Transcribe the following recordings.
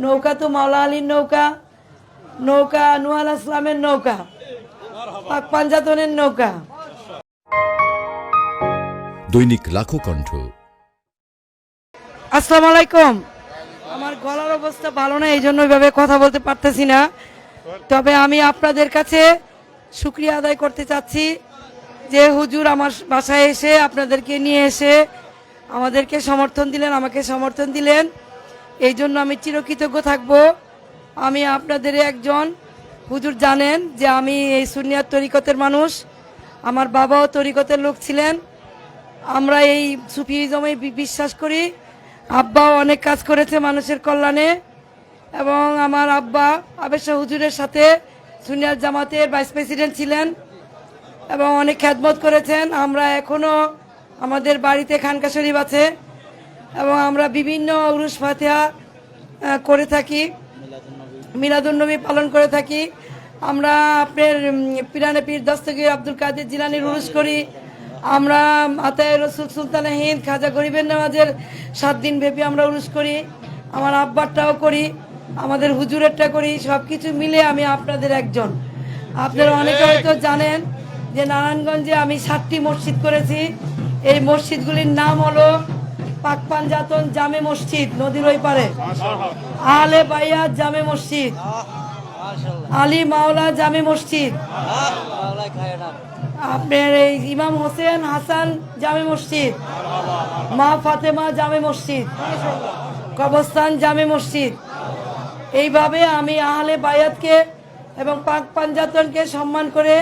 নৌকা তো মাওলা আলীর নৌকা নৌকা নুয়াল ইসলামের নৌকা পাক পাঞ্জাতনের নৌকা। দৈনিক লাখো কণ্ঠ। আসসালামু আলাইকুম। আমার গলার অবস্থা ভালো না এই জন্য ওইভাবে কথা বলতে পারতেছি না। তবে আমি আপনাদের কাছে শুক্রিয়া আদায় করতে চাচ্ছি যে হুজুর আমার বাসায় এসে আপনাদেরকে নিয়ে এসে আমাদেরকে সমর্থন দিলেন আমাকে সমর্থন দিলেন। এই জন্য আমি চিরকৃতজ্ঞ থাকব। আমি আপনাদের একজন। হুজুর জানেন যে আমি এই সুনিয়ার তরিকতের মানুষ। আমার বাবাও তরিকতের লোক ছিলেন। আমরা এই সুফিজমে বিশ্বাস করি। আব্বাও অনেক কাজ করেছে মানুষের কল্যাণে। এবং আমার আব্বা আবেশা হুজুরের সাথে সুনিয়ার জামাতের ভাইস প্রেসিডেন্ট ছিলেন এবং অনেক খ্যাতমত করেছেন। আমরা এখনও আমাদের বাড়িতে খানকা শরীফ আছে। এবং আমরা বিভিন্ন উরুস ফাতেহা করে থাকি। মিলাদুন্নবী পালন করে থাকি। আমরা আপনার পিরানে পীর দস্তগীর আব্দুল কাদের জিলানির উরুস করি। আমরা আতায় রসুল সুলতান হিন্দ খাজা গরিবের নামাজের সাত দিন ব্যাপী আমরা উরুস করি। আমার আব্বারটাও করি, আমাদের হুজুরেরটা করি সব কিছু মিলে আমি আপনাদের একজন। আপনারা অনেকে হয়তো জানেন যে নারায়ণগঞ্জে আমি সাতটি মসজিদ করেছি। এই মসজিদগুলির নাম হলো পাক পাঞ্জাতন জামে মসজিদ, নদীর ওই পারে। আলে বাইয়া জামে মসজিদ। আলী মাওলা জামে মসজিদ। আপনার এই ইমাম হোসেন হাসান জামে মসজিদ। মা ফাতেমা জামে মসজিদ। কবরস্থান জামে মসজিদ। এইভাবে আমি আহলে বায়াতকে এবং পাক পাঞ্জাতনকে সম্মান করে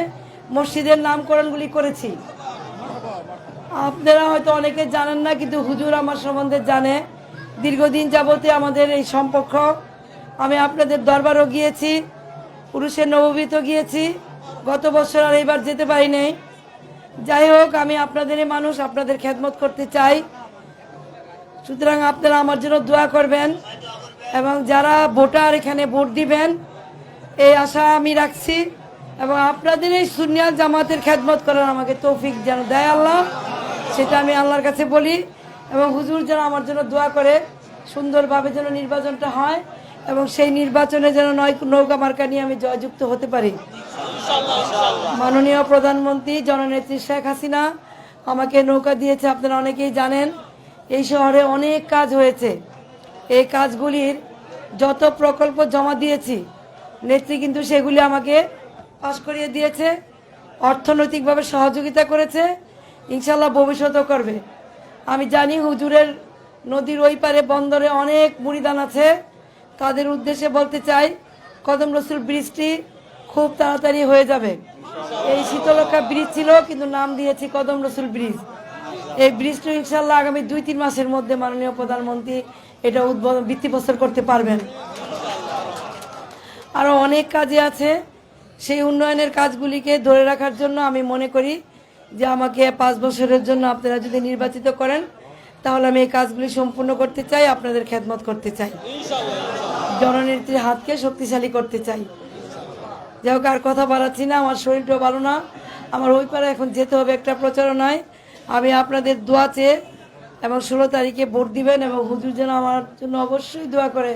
মসজিদের নামকরণগুলি করেছি। আপনারা হয়তো অনেকে জানেন না, কিন্তু হুজুর আমার সম্বন্ধে জানে। দীর্ঘদিন যাবতে আমাদের এই সম্পর্ক। আমি আপনাদের দরবারও গিয়েছি, পুরুষের নববীত গিয়েছি। গত বছর আর এইবার যেতে পারি নাই। যাই হোক, আমি আপনাদেরই মানুষ, আপনাদের খেদমত করতে চাই। সুতরাং আপনারা আমার জন্য দোয়া করবেন এবং যারা ভোটার এখানে ভোট দিবেন, এই আশা আমি রাখছি। এবং আপনাদের এই সুনিয়াল জামাতের খেদমত করার আমাকে তৌফিক যেন দেয় আল্লাহ। সেটা আমি আল্লাহর কাছে বলি এবং হুজুর যেন আমার জন্য দোয়া করে, সুন্দরভাবে যেন নির্বাচনটা হয় এবং সেই নির্বাচনে যেন নয়, নৌকা মার্কা নিয়ে আমি জয়যুক্ত হতে পারি। মাননীয় প্রধানমন্ত্রী, জননেত্রী শেখ হাসিনা আমাকে নৌকা দিয়েছে, আপনারা অনেকেই জানেন। এই শহরে অনেক কাজ হয়েছে। এই কাজগুলির যত প্রকল্প জমা দিয়েছি, নেত্রী কিন্তু সেগুলি আমাকে পাশ করিয়ে দিয়েছে, অর্থনৈতিকভাবে সহযোগিতা করেছে ইনশাল্লাহ ভবিষ্যতেও করবে। আমি জানি হুজুরের নদীর ওই পারে বন্দরে অনেক মুড়িদান আছে। তাদের উদ্দেশ্যে বলতে চাই, কদম রসুল ব্রিজটি খুব তাড়াতাড়ি হয়ে যাবে। এই শীতলক্ষা ব্রিজ ছিল, কিন্তু নাম দিয়েছি কদম রসুল ব্রিজ। এই ব্রিজটি ইনশাল্লাহ আগামী দুই, তিন মাসের মধ্যে মাননীয় প্রধানমন্ত্রী এটা উদ্বোধন ভিত্তিপ্রস্তর করতে পারবেন। আরও অনেক কাজে আছে। সেই উন্নয়নের কাজগুলিকে ধরে রাখার জন্য আমি মনে করি যে আমাকে পাঁচ বছরের জন্য আপনারা যদি নির্বাচিত করেন, তাহলে আমি এই কাজগুলি সম্পূর্ণ করতে চাই, আপনাদের খেদমত করতে চাই। জননেত্রীর হাতকে শক্তিশালী করতে চাই। যাই হোক, আর কথা বাড়াচ্ছি না, আমার শরীরটাও ভালো না। আমার ওই পারে এখন যেতে হবে একটা প্রচারণায়। আমি আপনাদের দোয়া চেয়ে এবং ষোলো তারিখে ভোট দিবেন এবং হুজুর যেন আমার জন্য অবশ্যই দোয়া করে।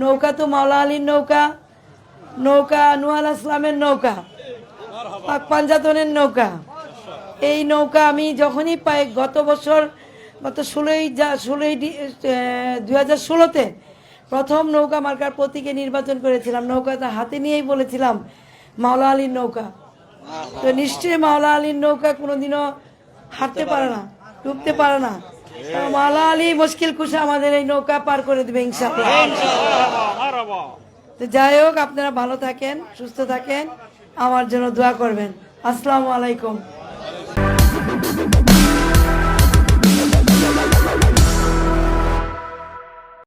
নৌকা তো মাওলা আলীর নৌকা নৌকা নুয়াল ইসলামের নৌকা, পাক পাঞ্জাতনের নৌকা। এই নৌকা আমি যখনই পাই গত বছর গত ষোলোই যা ষোলোই দুই হাজার ষোলোতে প্রথম নৌকা মার্কার প্রতীকে নির্বাচন করেছিলাম। নৌকাটা হাতে নিয়েই বলেছিলাম মাওলা আলীর নৌকা। তো নিশ্চয়ই মাওলা আলীর নৌকা কোনোদিনও হাঁটতে পারে না ডুবতে পারে না। মাওলা আলী মুশকিল কুশা আমাদের এই নৌকা পার করে দেবে ইনশাআল্লাহ। তো যাই হোক আপনারা ভালো থাকেন সুস্থ থাকেন আমার জন্য দোয়া করবেন। আসসালামু আলাইকুম।